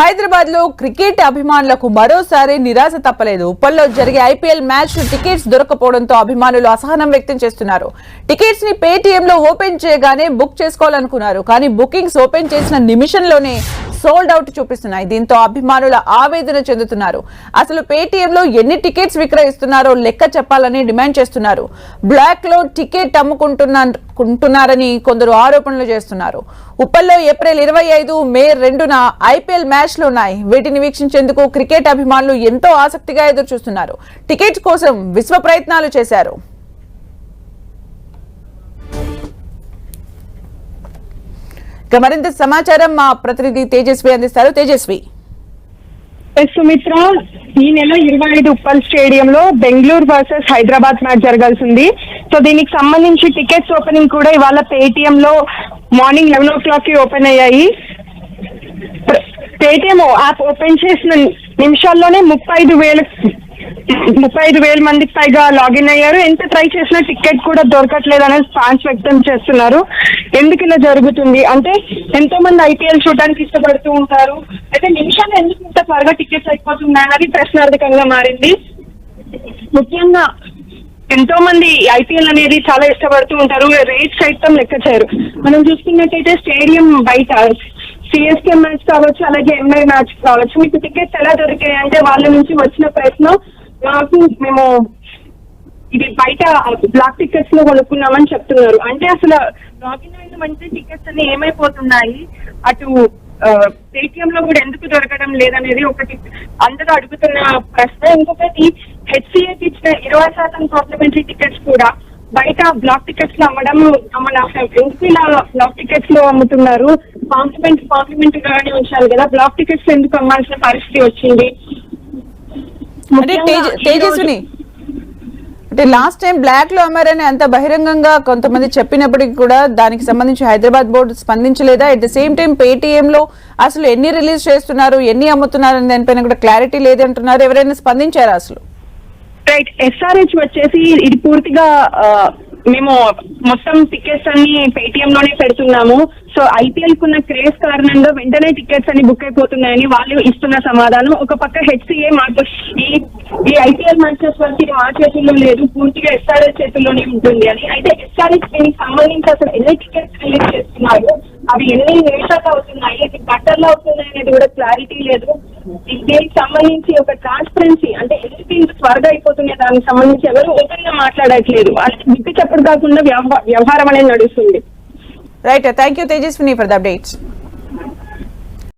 హైదరాబాద్లో క్రికెట్ అభిమానులకు మరోసారి నిరాశ తప్పలేదు. ఉప్పల్లో జరిగే ఐపీఎల్ మ్యాచ్ టికెట్స్ దొరకపోవడంతో అభిమానులు అసహనం వ్యక్తం చేస్తున్నారు. టికెట్స్ని పేటీఎం లో ఓపెన్ చేయగానే బుక్ చేసుకోవాలనుకున్నారు. కానీ బుకింగ్స్ ఓపెన్ చేసిన నిమిషంలోనే సోల్డ్ అవుట్ చూపిస్తున్నాయి. దీంతో అభిమానుల ఆవేదన చెందుతున్నారు. అసలు పేటీఎంలో ఎన్ని టికెట్స్ విక్రయిస్తున్నారో లెక్క చెప్పాలని డిమాండ్ చేస్తున్నారు. బ్లాక్లో టికెట్ అమ్ముకుంటున్నారని కొందరు ఆరోపణలు చేస్తున్నారు. ఉప్పల్లో ఏప్రిల్ ఇరవై ఐదు మే రెండున ఐపీఎల్ మ్యాచ్లు ఉన్నాయి. వీటిని వీక్షించేందుకు క్రికెట్ అభిమానులు ఎంతో ఆసక్తిగా ఎదురు చూస్తున్నారు టికెట్స్ కోసం విశ్వ ప్రయత్నాలు చేశారు. ఇక మరింత సమాచారం మా ప్రతినిధి తేజస్వి అందిస్తారు. తేజస్వి. సుమిత్ర ఈ నెల ఇరవై ఐదు ఉప్పల్ స్టేడియంలో బెంగళూరు వర్సెస్ హైదరాబాద్ మ్యాచ్ జరగాల్సింది. సో దీనికి సంబంధించి టికెట్స్ ఓపెనింగ్ కూడా ఇవాళ పేటిఎం లో మార్నింగ్ లెవెన్ ఓ క్లాక్కి ఓపెన్ అయ్యాయి. పేటిఎం యాప్ ఓపెన్ చేసిన నిమిషాల్లోనే ముప్పై ఐదు వేలు ముప్పై ఐదు వేల మందికి పైగా లాగిన్ అయ్యారు. ఎంత ట్రై చేసినా టికెట్ కూడా దొరకట్లేదు అనేది ఫ్యాన్స్ వ్యక్తం చేస్తున్నారు. ఎందుకు ఇలా జరుగుతుంది? అంటే ఎంతో మంది ఐపీఎల్ చూడడానికి ఇష్టపడుతూ ఉంటారు. అయితే నిమిషాలు ఎందుకు ఇంత త్వరగా టికెట్స్ అయిపోతున్నాయి అనేది ప్రశ్నార్థకంగా మారింది. ముఖ్యంగా ఎంతో మంది ఐపీఎల్ అనేది చాలా ఇష్టపడుతూ ఉంటారు. రేట్ సైతం లెక్క చేయరు. మనం చూసుకున్నట్టయితే స్టేడియం బయట సిఎస్కే మ్యాచ్ కావచ్చు అలాగే ఎంఐ మ్యాచ్ కావచ్చు మీకు టికెట్స్ ఎలా దొరికాయి అంటే వాళ్ళ నుంచి వచ్చిన ప్రశ్న నాకు మేము ఇది బయట బ్లాక్ టికెట్స్లో కొనుక్కున్నామని చెప్తున్నారు. అంటే అసలు లాగిన్ అయిన మంచి టికెట్స్ అన్ని ఏమైపోతున్నాయి? అటు పేటిఎం లో కూడా ఎందుకు దొరకడం లేదనేది ఒకటి అందరూ అడుగుతున్న ప్రశ్న. ఇంకొకటి హెచ్సిఏకి ఇచ్చిన ఇరవై శాతం కాంప్లిమెంటరీ టికెట్స్ కూడా బయట బ్లాక్ టికెట్స్లో అమ్మడం మన ఎందుకు ఇలా బ్లాక్ టికెట్స్లో అమ్ముతున్నారు? కాంప్లిమెంట్ కాంప్లిమెంట్ గానే ఉంచాలి కదా. బ్లాక్ టికెట్స్ ఎందుకు అమ్మాల్సిన పరిస్థితి వచ్చింది? అంటే తేజస్విని అంటే లాస్ట్ టైం బ్లాక్లో అమ్మారని అంత బహిరంగంగా కొంతమంది చెప్పినప్పటికీ కూడా దానికి సంబంధించి Hyderabad board స్పందించలేదా? At the same time Paytm లో అసలు ఎన్ని రిలీజ్ చేస్తున్నారు ఎన్ని అమ్ముతున్నారు అనే దానిపైన కూడా క్లారిటీ లేదంటున్నారు. ఎవరైనా స్పందించారా అసలు? రైట్ ఎస్ఆర్హెచ్ వచ్చేసి ఇది పూర్తిగా మేము మొత్తం టికెట్స్ అన్ని పేటిఎం లోనే పెడుతున్నాము. సో ఐపీఎల్ కున్న క్రేజ్ కారణంగా వెంటనే టికెట్స్ అన్ని బుక్ అయిపోతున్నాయని వాళ్ళు ఇస్తున్న సమాధానం. ఒక పక్క హెచ్సిఏ మాకు ఈ ఐపీఎల్ మ్యాచెస్ వరకు ఇది మా చేతుల్లో లేదు. పూర్తిగా ఎస్ఆర్ఎస్ చేతుల్లోనే ఉంటుంది అని. అయితే ఎస్ఆర్ఎస్ దీనికి సంబంధించి అసలు ఎన్ని టికెట్స్ రిలీజ్ చేస్తున్నారు అవి ఎన్ని నిమిషాలు అవుతున్నాయి? ఇది గంటల్లో అవుతున్నాయి అనేది కూడా క్లారిటీ లేదు. దీనికి సంబంధించి ఒక ట్రాన్స్పరెన్సీ అంటే ఎందుకు ఇంత త్వరగా అయిపోతున్నాయి దానికి సంబంధించి ఎవరు ఓపెన్గా మాట్లాడట్లేదు. అంటే గుర్తు చెప్పడు కాకుండా వ్యవహ- వ్యవహారం అనేది నడుస్తుంది. Right thank you Tejaswini for the updates